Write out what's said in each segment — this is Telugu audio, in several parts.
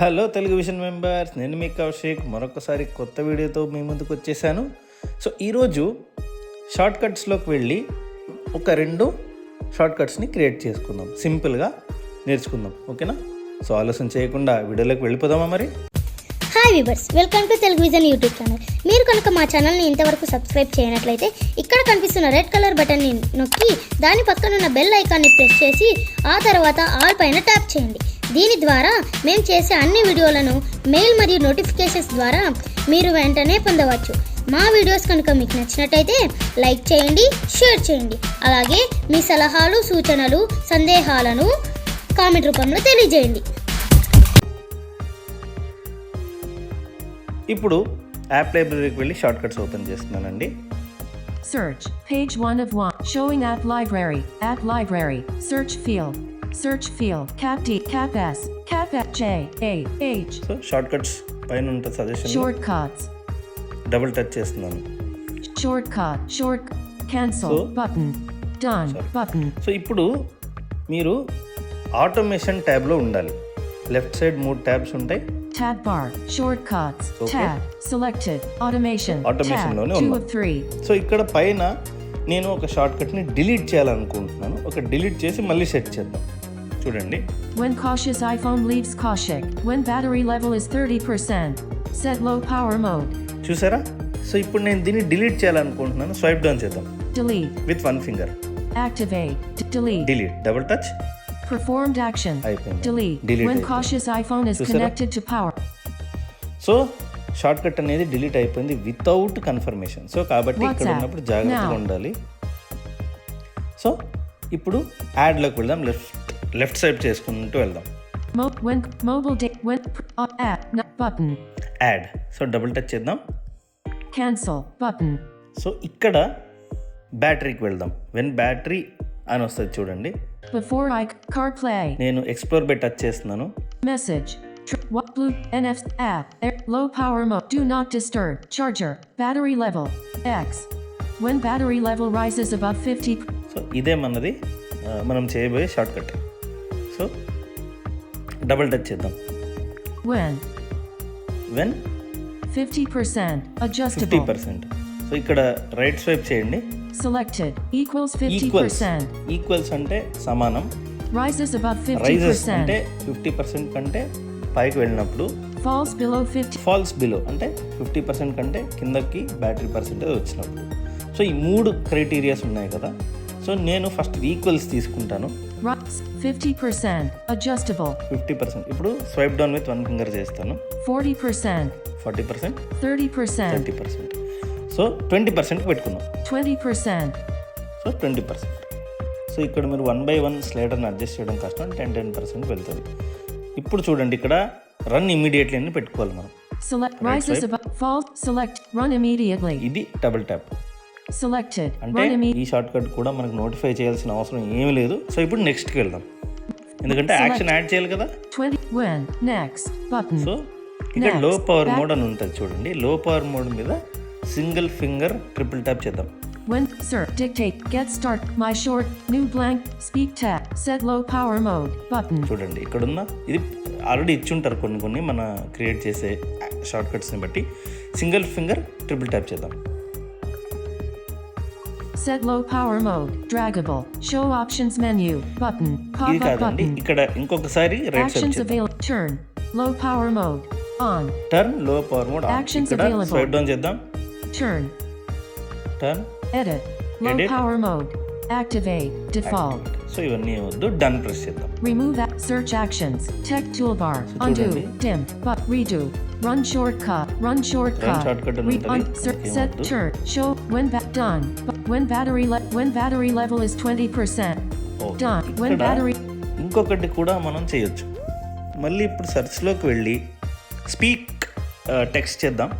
హలో తెలుగు విజన్ మెంబర్స్ నేను మీ కౌశిక్. మరొకసారి కొత్త వీడియోతో మీ ముందుకు వచ్చేసాను. సో ఈరోజు షార్ట్ కట్స్లోకి వెళ్ళి ఒక రెండు షార్ట్ కట్స్ని క్రియేట్ చేసుకుందాం. సింపుల్గా నేర్చుకుందాం. ఓకేనా? సో ఆలోచన చేయకుండా వీడియోలోకి వెళ్ళిపోదామా మరి? Hi viewers welcome to Telugu vision YouTube channel మీరు కనుక మా ఛానల్ని ఇంతవరకు సబ్స్క్రైబ్ చేయనట్లయితే ఇక్కడ కనిపిస్తున్న రెడ్ కలర్ బటన్ని నొక్కి దాని పక్కన ఉన్న బెల్ ఐకాన్ని ప్రెస్ చేసి ఆ తర్వాత ఆల్ పైన ట్యాప్ చేయండి. దీని ద్వారా మేము చేసే అన్ని వీడియోలను మెయిల్ మరియు నోటిఫికేషన్స్ ద్వారా మీరు వెంటనే పొందవచ్చు మా వీడియోస్ కనుక మీకు నచ్చినట్టయితే లైక్ చేయండి షేర్ చేయండి అలాగే మీ సలహాలు సూచనలు సందేహాలను కామెంట్ రూపంలో తెలియజేయండి ఇప్పుడు యాప్ లైబ్రరీకి వెళ్ళి షార్ట్ కట్స్ ఓపెన్ చేస్తున్నానండి Search. Page 1 of 1. Showing app library. App library. Search field. Search field. Cap D. Cap S. Cap F J. A. H. So shortcuts పైన ఉంటుంది సజెషన్ Shortcuts. డబుల్ టచ్ చేస్తున్నాను Shortcut. Short. Cancel. So- button. Done. Sorry. Button. So ఇప్పుడు మీరు ఆటోమేషన్ ట్యాబ్లో ఉండాలి లెఫ్ట్ సైడ్ మూడు ట్యాబ్స్ ఉంటాయి Tab bar. Shortcuts. Okay. Tab. Selected. Automation. Automation Tab. లోనే 2 ఉన్నాం. of 3. సో ఇక్కడ పైన నేను ఒక షార్ట్ కట్ని డిలీట్ చేయాలనుకుంటున్నాను ఒక డిలీట్ చేసి మళ్ళీ సెట్ చేద్దాం చూడండి When cautious iPhone leaves Kaushik. When battery level is 30%. Set low power mode. చూసారా సో ఇప్పుడు నేను దీన్ని డిలీట్ చేయాలనుకుంటున్నాను స్వైప్ డౌన్ చేద్దాం Delete. With one finger Activate. D- delete. Delete double touch Performed action. అయిపోయింది Delete. Delete when అయిపోయింది. cautious iPhone is చూసారా? connected to power. So shortcut అనేది డిలీట్ అయిపోయింది వితౌట్ కన్ఫర్మేషన్ సో కాబట్టి ఇక్కడ WhatsApp. ఉన్నప్పుడు జాగ్రత్తగా Now. ఉండాలి సో ఇప్పుడు యాడ్లోకి వెళ్దాం లెఫ్ట్ లెఫ్ట్ సైడ్ చేసుకుంటూ వెళ్దాం uh, add so double touch చేద్దాం cancel button సో ఇక్కడ బ్యాటరీకి వెళ్దాం వెన్ బ్యాటరీ అని వస్తుంది చూడండి before I c- CarPlay నేను ఎక్స్ప్లోర్ బై టచ్ చేస్తున్నాను blue NF app air, low power mode do not disturb charger battery level X when battery level rises above 50 so ఇదే మనది మనం చేయబోయే shortcut so double touch చేద్దాం. When? When 50% fifty adjustable. Percent so ఇక్కడ రైట్ స్వైప్ చేయండి. Selected equals ఈక్వల్స్ 50% ఈక్వల్స్ అంటే సమానం. Rises above రైజెస్ అంటే 50% ఫిఫ్టీ పర్సెంట్ కంటే పైకి వెళ్ళినప్పుడు falls below 50 ఫాల్స్ బిలో అంటే ఫిఫ్టీ పర్సెంట్ కంటే కిందకి బ్యాటరీ పర్సెంటేజ్ వచ్చినప్పుడు. సో ఈ మూడు క్రైటీరియాస్ ఉన్నాయి కదా. సో నేను ఫస్ట్ ఈక్వల్స్ తీసుకుంటాను. Rise 50%. Adjustable. ఫిఫ్టీ పర్సెంట్ ఇప్పుడు swipe down with one finger చేస్తాను 40%. Forty percent 30%. Thirty percent so twenty percent పెట్టుకుందాం 20%. సో ట్వంటీ పర్సెంట్ సో ఇక్కడ మీరు వన్ బై వన్ స్లైడర్ని అడ్జస్ట్ చేయడం కష్టం టెన్ టెన్ పర్సెంట్ వెళ్తుంది ఇప్పుడు చూడండి ఇక్కడ రన్ ఇమీడియట్లీ అని పెట్టుకోవాలి మనం swipe. above fall select run immediately. ఇది డబుల్ ట్యాప్. అంటే. ఈ షార్ట్ కట్ కూడా మనకు నోటిఫై చేయాల్సిన అవసరం ఏమీ లేదు. సో ఇప్పుడు నెక్స్ట్కి వెళ్దాం. ఎందుకంటే యాక్షన్ యాడ్ చేయాలి కదా. 20 when next. Button. సో ఇక్కడ లో. పవర్ మోడ్ అని ఉంటుంది చూడండి. లో పవర్ మోడ్ మీద సింగిల్ ఫింగర్ ట్రిపుల్ ట్యాప్ చేద్దాం. When sir dictate. Get start. My short. New blank. Speak tab set low power mode. Button. చూడండి ఇక్కడున్న ఇది ఆల్రెడీ ఇచ్చుంటారు కొన్ని కొన్ని మన క్రియేట్ చేసే షార్ట్ కట్స్ని బట్టి. సింగిల్ ఫింగర్ ట్రిపుల్ ట్యాప్ చేద్దాం. Set low power mode draggable. Show options menu button. Pop ఇది up కాదండి button. ఇక్కడ ఇంకొకసారి రైట్ సైడ్ Actions చేద్దాం available. Turn. Low power mode. On. Turn low power mode Actions ఇక్కడ available. స్వైప్ డౌన్ చేద్దాం Turn. Turn Edit. Low Edit. power mode. Activate. Default. So ఇవన్నీ వద్దు డన్ ప్రెస్ చేద్దాం Remove a- search actions. Tech toolbar. Undo. చూడండి. Dim. But redo. Run shortcut. Run shortcut. shortcut అని Re- ఉంటది. un- ser- Okay, set వద్దు. turn. Show when ba- done. But when battery le- when battery level is 20%. Okay. Done. When ఇక్కడ battery ఇంకొకటి కూడా మనం చేయొచ్చు మళ్ళీ ఇప్పుడు సెర్చ్లోకి వెళ్ళి స్పీక్ టెక్స్ట్ చేద్దాం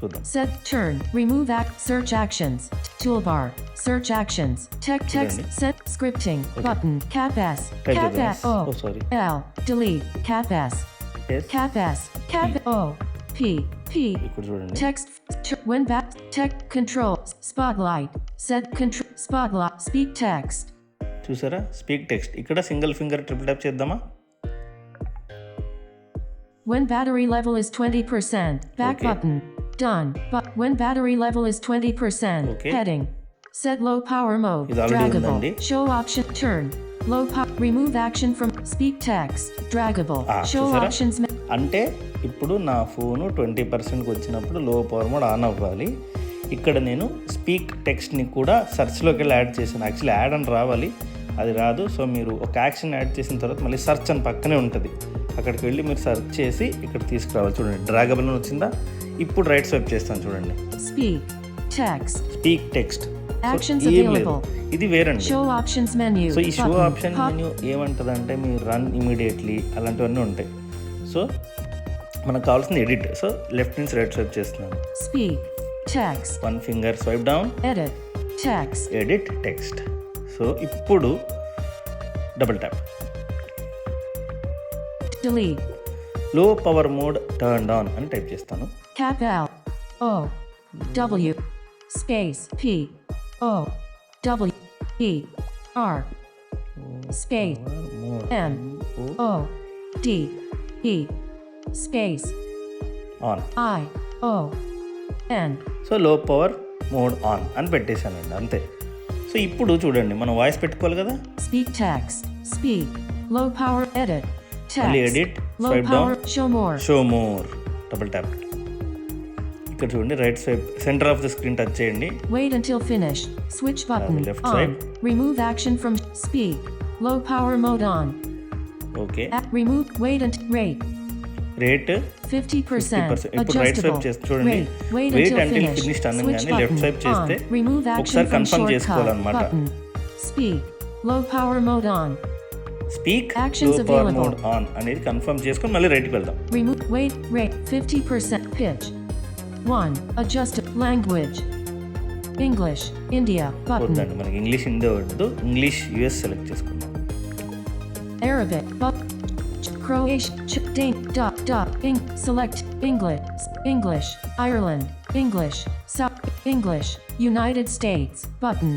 చూద్దాం Set turn. Remove act search actions. Toolbar. Search actions. Tech text Ready. set scripting button. Cap S. Type Cap it S. as- O. oh, sorry. L. Delete. Cap S. Yes. Cap S. Cap O. P. P. ఇక్కడ చూడండి Text. T- when back. Tech control. Spotlight. Set control. Spotlight. Speak text. చూసారా స్పీక్ టెక్స్ట్ ఇక్కడ సింగిల్ ఫింగర్ ట్రిపుల్ ట్యాప్ చేద్దామా When battery level is 20%. Back Okay. button. Done. But when battery level is 20%. Okay. Heading. Set low power mode. ఇది already Draggable. ఉందండి. Show option. Turn. Low power. Remove action from speak text. Draggable. Ah, Show options. అంటే ఇప్పుడు నా ఫోను ట్వంటీ పర్సెంట్కి వచ్చినప్పుడు లో పవర్ మోడ్ ఆన్ అవ్వాలి ఇక్కడ నేను స్పీక్ టెక్స్ట్ని కూడా సెర్చ్లోకి వెళ్ళి యాడ్ చేశాను యాక్చువల్లీ యాడ్ అని రావాలి అది రాదు సో మీరు ఒక యాక్షన్ యాడ్ చేసిన తర్వాత మళ్ళీ సెర్చ్ అని పక్కనే ఉంటుంది అక్కడికి వెళ్ళి మీరు సెర్చ్ చేసి ఇక్కడ తీసుకురావాలి చూడండి డ్రాగబుల్ వచ్చిందా ఇప్పుడు రైట్ స్వైప్ చేస్తాను చూడండి Speak. Text. స్పీక్ టెక్స్ట్ ఇది వేరండి Show options menu. సో ఈ షో. ఆప్షన్ మెన్యూ ఏమంటుంది అంటే మీ రన్ ఇమీడియట్లీ అలాంటివన్నీ ఉంటాయి సో మనకు కావాల్సింది ఎడిట్ సో లెఫ్ట్ నుంచి రైట్ స్వైప్ చేస్తున్నాను. Text. One finger swipe down. Text. Edit text so ఇప్పుడు double tap Delete. Low power mode turn on అని టైప్ చేస్తాను L. O. W. Space. O. W. E. R. Space. M. O. D. E. Space. On I. O. N. So low power mode on అని పెట్టేశానండి అంతే సో ఇప్పుడు చూడండి మనం వాయిస్ పెట్టుకోవాలి కదా Speak text. Speak. Low power edit. మళ్ళీ swipe power. down. Show more. Show more double tap ఇక్కడ చూడండి right swipe centre of the screen touch చేయండి Wait until. Switch button. left on. side. Remove action from speak. Low power mode on. Okay remove. Wait until rate. Rate 50%. ఇప్పుడు రైట్ స్వైప్. చేస్తే చూడండి వెయిట్. ఫినిష్డ్ Switch అనగానే లెఫ్ట్. స్వైప్ చేస్తే ఒకసారి కన్ఫర్మ్. చేసుకోవాలన్నమాట. Speak. Low power mode on. Speak low power. Mode on అనేది కన్ఫర్మ్ చేసుకొని మళ్ళీ రైట్కి వెళ్దాం Remove. Wait. Rate. 50% pitch. 1. Adjust language. English. India. Button. వద్దండి మనకి ఇంగ్లీష్ హిందీ వద్దు ఇంగ్లీష్ యుఎస్ సెలెక్ట్ చేసుకుందాం Arabic. But. Croatian. Ch- Dane. Dot. Dot. Eng. Select. English. English. Ireland. English. South. English. United States. Button.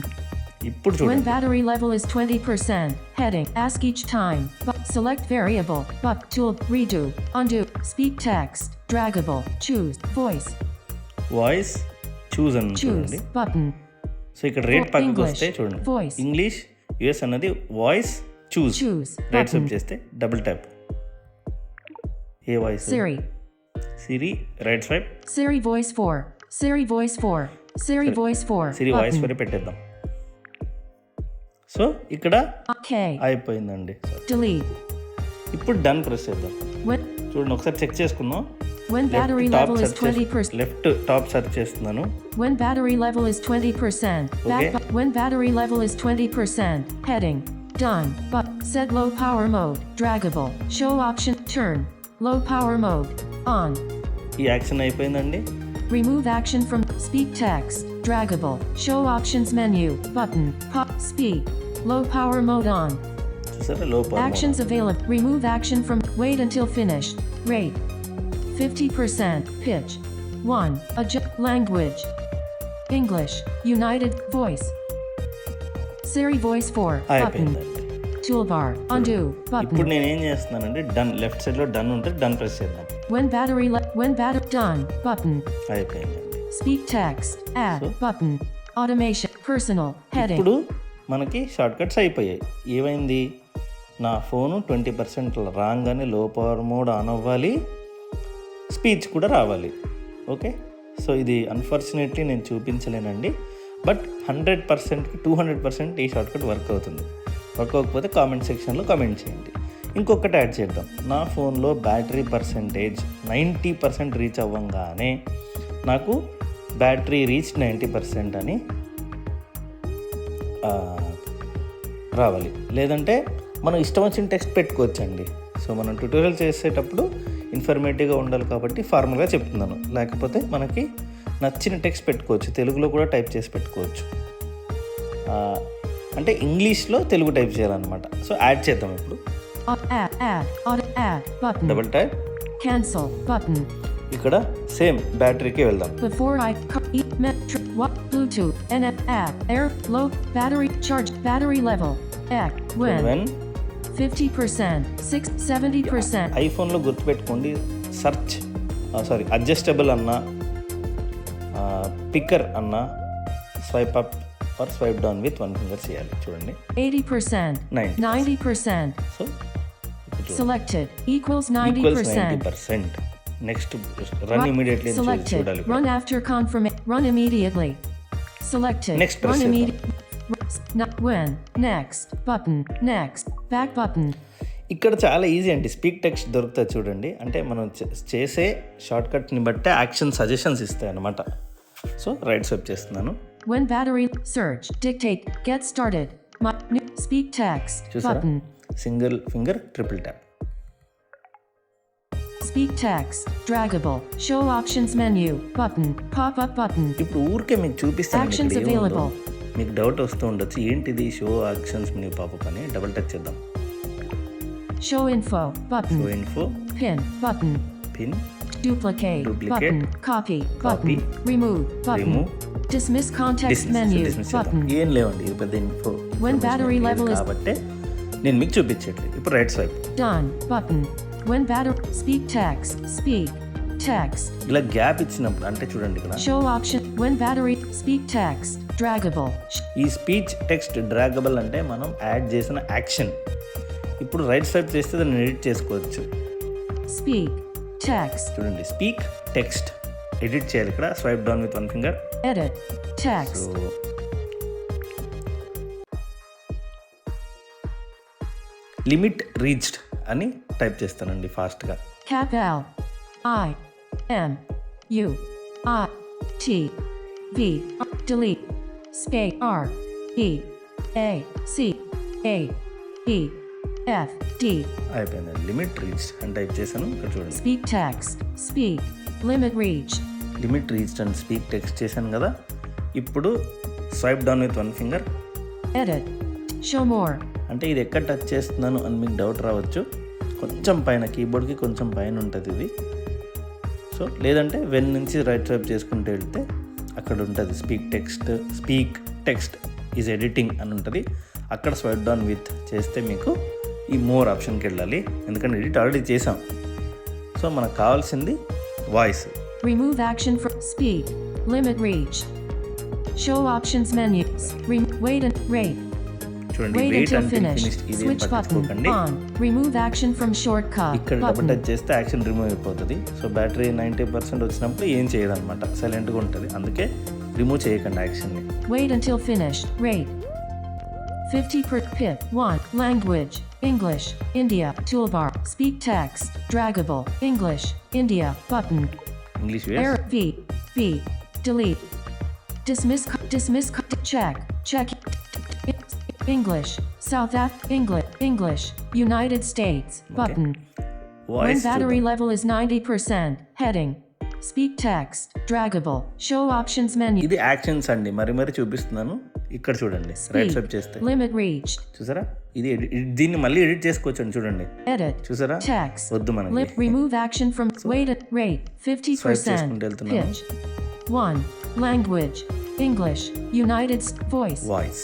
ఇప్పుడు When చూడండి battery level is 20%, heading, ask each time, but select variable, but tool, redo, undo, speak text, draggable, choose, voice, voice choose అని చూడండి. సో ఇక్కడ రేట్ పక్కకి వస్తే చూడండి. ఇంగ్లీష్ యుఎస్ అన్నది voice choose right swipe button, చేస్తే డబుల్ ట్యాప్. ఏ voice? Siri, Siri right swipe. Siri voice 4, Siri voice 4, Siri voice 4, Siri voice వరే పెట్టేద్దాం. సో ఇక్కడ okay, అయిపోయిందండి. Delete, ఇప్పుడు డన్ ప్రెస్ చేద్దాం. చూడండి ఒకసారి చెక్ చేసుకుందాం. when battery level is 20%, left top search చేస్తున్నాను When battery level is 20%, back Okay. bu- when battery level is 20%, heading, done, but set low power mode, draggable, show option, turn, low power mode, on, ఈ యాక్షన్ అయిపోయిందండి remove action from speak text, draggable, show options menu, button, pop, speak, low power mode on, చూసారా లో power actions available, remove action from, wait until finished, rate, 50%, pitch, 1, adjust, language, English, United, voice, Siri voice 4, button, toolbar, undo, ఇప్పుడు button, నేను ఏం చేస్తున్నానంటే డన్ లెఫ్ట్ సైడ్లో డన్ ఉంటే డన్ ప్రెస్ చేద్దాం when battery, when battery, done, button, అయిపోయిందండి speak text, add, button, automation, personal, heading, ఇప్పుడు మనకి షార్ట్ కట్స్ అయిపోయాయి ఏమైంది నా ఫోను ట్వంటీ పర్సెంట్ రాగానే లో పవర్ మోడ్ ఆన్ అవ్వాలి స్పీచ్ కూడా రావాలి. ఓకే? సో ఇది అన్ఫార్చునేట్లీ నేను చూపించలేనండి. బట్ హండ్రెడ్ పర్సెంట్కి టూ హండ్రెడ్ పర్సెంట్ ఈ షార్ట్ కట్ వర్క్ అవుతుంది. వర్క్ అవ్వకపోతే కామెంట్ సెక్షన్లో కామెంట్ చేయండి. ఇంకొకటి యాడ్ చేద్దాం. నా ఫోన్లో battery percentage ninety percent reach అవ్వంగానే నాకు బ్యాటరీ రీచ్ నైంటీ పర్సెంట్ అని రావాలి. లేదంటే మనం ఇష్టం వచ్చిన టెక్స్ట్ పెట్టుకోవచ్చండి. సో మనం ట్యూటోరియల్ చేసేటప్పుడు ఇన్ఫర్మేటివ్గా ఉండాలి కాబట్టి ఫార్మల్గా చెప్తున్నాను. లేకపోతే మనకి నచ్చిన టెక్స్ట్ పెట్టుకోవచ్చు. తెలుగులో కూడా టైప్ చేసి పెట్టుకోవచ్చు. అంటే ఇంగ్లీష్లో తెలుగు టైప్ చేయాలన్నమాట. సో యాడ్ చేద్దాం ఇప్పుడు. డబుల్ టైప్ cancel, button, ఇక్కడ సేమ్ బ్యాటరీకి వెళ్దాం. Metro what Bluetooth NF app air low battery charge battery level X when? When fifty percent six seventy percent ఐఫోన్లో గుర్తుపెట్టుకోండి సర్చ్ సారీ అడ్జస్టబుల్ అన్న పిక్కర్ అన్న swipe up or swipe down with one finger చేయాలి చూడండి 80%. 90%. 90%. సో Selected. Equals equals ninety 90%. Percent next run Run- immediately Selected. చూడాలి Run after confirm. Run immediately. Selected. Next press Run immediately. When. Next. Button. Next. Back button. ఇక్కడ చాలా ఈజీ అండి స్పీక్ టెక్స్ట్ దొరుకుతుంది చూడండి అంటే మనం చేసే షార్ట్ కట్ని బట్టే యాక్షన్ సజెషన్స్ ఇస్తాయి అన్నమాట సో రైట్ స్వైప్ చేస్తున్నాను When battery. Search. Dictate. Get started. My, speak text. Button. Single finger triple tap Speak text. Draggable. Show options menu. Button. Pop up button. ఇప్పుడు ఊరికే మీకు చూపిస్తాను ఏముందో. available. మీకు డౌట్ వస్తూ ఉండొచ్చు ఏంటిది షో యాక్షన్స్ మెనూ పాపప్ అని డబుల్ టచ్ చేద్దాం Show info. Show Button. Info Pin. Button. Pin Duplicate. Duplicate. Button. Copy. Copy. Button. Remove. Button. Remove. Dismiss context menu. Button. ఏం లేవండి ఇది పెద్ద info When battery level is- కాబట్టి నేను మీకు చూపించట్లేదు ఇప్పుడు right swipe Done. Button. When battery. Speak text. Speak. Text. ఇలా గ్యాప్ ఇచ్చినప్పుడు అంటే చూడండి ఇక్కడ Show option. When battery. Speak text. Draggable. ఈ స్పీచ్ టెక్స్ట్ డ్రాగబుల్ అంటే మనం యాడ్ చేసిన యాక్షన్ ఇప్పుడు రైట్ స్వైప్ చేస్తే దాన్ని ఎడిట్ చేసుకోవచ్చు Speak. Text. చూడండి స్పీక్ టెక్స్ట్ ఎడిట్ చేయాలి ఇక్కడ swipe down with one finger Edit. Text. So limit reached అని టైప్ చేస్తానండి ఫాస్ట్గా Cap. I. M. U. I. T. V. Delete. Space R. E. A. C. A. E. F. D. అయిపోయిందండి లిమిట్ రీచ్డ్ అని టైప్ చేశాను ఇక్కడ చూడండి Speak text. Speak. Limit reach. Limit reached అని స్పీక్ టెక్స్ట్ చేశాను కదా ఇప్పుడు swipe down with one finger Edit. Show more. అంటే ఇది ఎక్కడ టచ్ చేస్తున్నాను అని మీకు డౌట్ రావచ్చు కొంచెం పైన కీబోర్డ్కి కొంచెం పైన ఉంటుంది ఇది సో లేదంటే వెన్ నుంచి రైట్ స్వైప్ చేసుకుంటూ వెళ్తే అక్కడ ఉంటుంది speak text speak text is editing అని ఉంటుంది. అక్కడ స్వైప్ డౌన్ విత్ చేస్తే మీకు ఈ మోర్ ఆప్షన్కి వెళ్ళాలి. ఎందుకంటే ఎడిట్ ఆల్రెడీ చేసాం. సో మనకు కావాల్సింది voice remove action from speak limit reach show options menu. Re- wait and rate. చూడండి Wait వెయిట్ until అంటే finished. ఫినిష్ ఇదేం పట్టించుకోకండి on. Remove action from shortcut ఇక్కడ డబుల్. టచ్ చేస్తే యాక్షన్ రిమూవ్ అయిపోతుంది సో బ్యాటరీ నైంటీ పర్సెంట్ వచ్చినప్పుడు ఏం చేయదన్నమాట సైలెంట్గా ఉంటుంది అందుకే రిమూవ్ చేయకండి యాక్షన్ని Wait until finished. Rate. 50 per pip. 1. Language. English. India. Toolbar. Speak text. Draggable. English. India. Button. English Error. V. B. Delete. Dismiss. Dismiss. Check. Check. English. South Af. English. English. United States. Button. When voice battery level is 90%. Heading. Speak text. Draggable. Show options menu. ఇది యాక్షన్స్ అండి మరి మరి చూపిస్తున్నాను ఇక్కడ చూడండి రైట్ స్వైప్ చేస్తే Limit reached. చూసారా ఇది దీన్ని మళ్ళీ ఎడిట్ చేసుకోవచ్చు చూడండి Edit. చూసారా Text. వద్దు remove action from wait at rate Swipe 50%. చేసుకుంటూ వెళ్తున్నాను. Pitch. 1. Language. English. United S- voice. Voice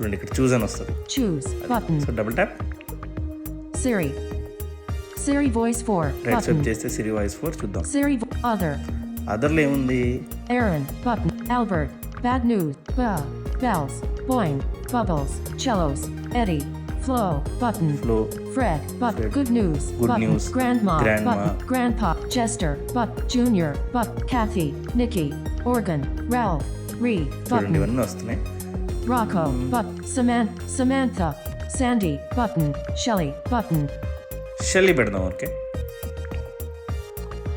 చూడండి ఇక్కడ చూస్ అని వస్తుంది Choose button. So double tap Siri. Siri voice 4 right swipe button. చేస్తే సిరి వాయిస్ ఫోర్ చూద్దాం Siri vo- other. అదర్లో ఏముంది Aaron button. Albert. Bad news. Ba. Bells. Boing. Bubbles. Cellos. Eddie. Flo button. Flo Fred, but Fred. good news. Good button. news. Grandma, Grandma. button. Grandpa, Chester, but Junior, but Kathy, Nikki, Organ, Ralph, Ree, చూడండి button. ఇవన్నీ వస్తున్నాయి Rocco, but Samantha, Samantha, Sandy, button. Shelly, button. Shelly పెడదాం ఓకే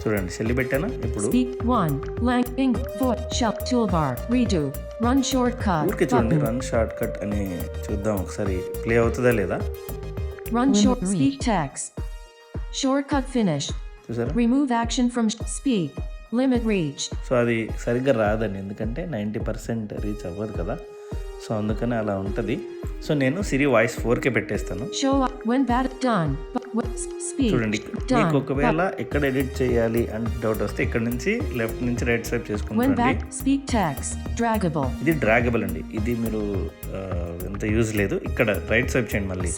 చూడండి షెల్లి పెట్టానా ఇప్పుడు Speak one. Lang ing voice shell toolbar. Redo. Run shortcut. ఊరికే చూడండి Button. రన్ షార్ట్ కట్ అని చూద్దాం ఒకసారి ప్లే అవుతుందా లేదా Run short. Speak text. Shortcut finished. చూసారా Remove action from sh- speak. Limit reached. So అది సరిగ్గా రాదండి ఎందుకంటే నైంటీ పర్సెంట్ రీచ్ అవ్వదు కదా సో అందుకని అలా ఉంటుంది. సో నేను సిరి వాయిస్ ఫోర్కే పెట్టేస్తాను. చూడండి మీకు. ఒకవేళ ఎక్కడ ఎడిట్ చేయాలి అని డౌట్ వస్తే ఇక్కడ నుంచి లెఫ్ట్ నుంచి రైట్ సైడ్ draggable. ఇది డ్రాగబుల్ అండి. ఇది మీరు ఎంత యూజ్ లేదు. ఇక్కడ రైట్ సైడ్ చేయండి మళ్ళీ.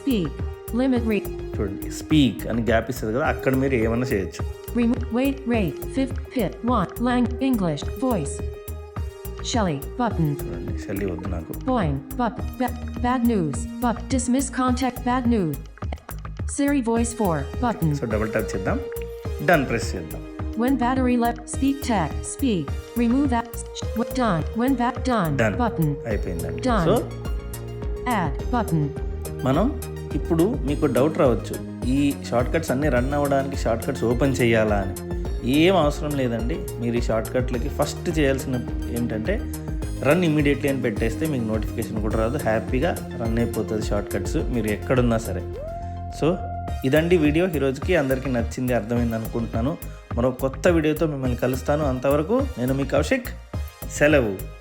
చూడండి స్పీక్ అని గ్యాప్ ఇస్తుంది కదా అక్కడ మీరు ఏమైనా చేయొచ్చు. Remove wait Shelly button Shelly వద్దు నాకు Boing, but, ba- bad news, but dismiss contact bad news. Siri voice 4, button. So double touch చేద్దాం డన్ ప్రెస్ చేద్దాం When battery left, speak tech, speak. Remove that, what done, when back done, done button. అయిపోయిందండి Done. So Add, button. మనం ఇప్పుడు మీకు డౌట్ రావచ్చు ఈ షార్ట్ కట్స్ అన్నీ రన్ అవ్వడానికి షార్ట్ కట్స్ ఓపెన్ చేయాలా అని ఏం అవసరం లేదండి. మీరు ఈ షార్ట్కట్లకి ఫస్ట్ చేయాల్సిన ఏంటంటే రన్ ఇమీడియట్లీ అని పెట్టేస్తే మీకు నోటిఫికేషన్ కూడా రాదు. హ్యాపీగా రన్ అయిపోతుంది షార్ట్కట్స్ మీరు ఎక్కడున్నా సరే. సో ఇదండి వీడియో. ఈరోజుకి అందరికీ నచ్చింది అర్థమైంది అనుకుంటున్నాను. మరో కొత్త వీడియోతో మిమ్మల్ని కలుస్తాను. అంతవరకు నేను మీ కౌశిక్. సెలవు.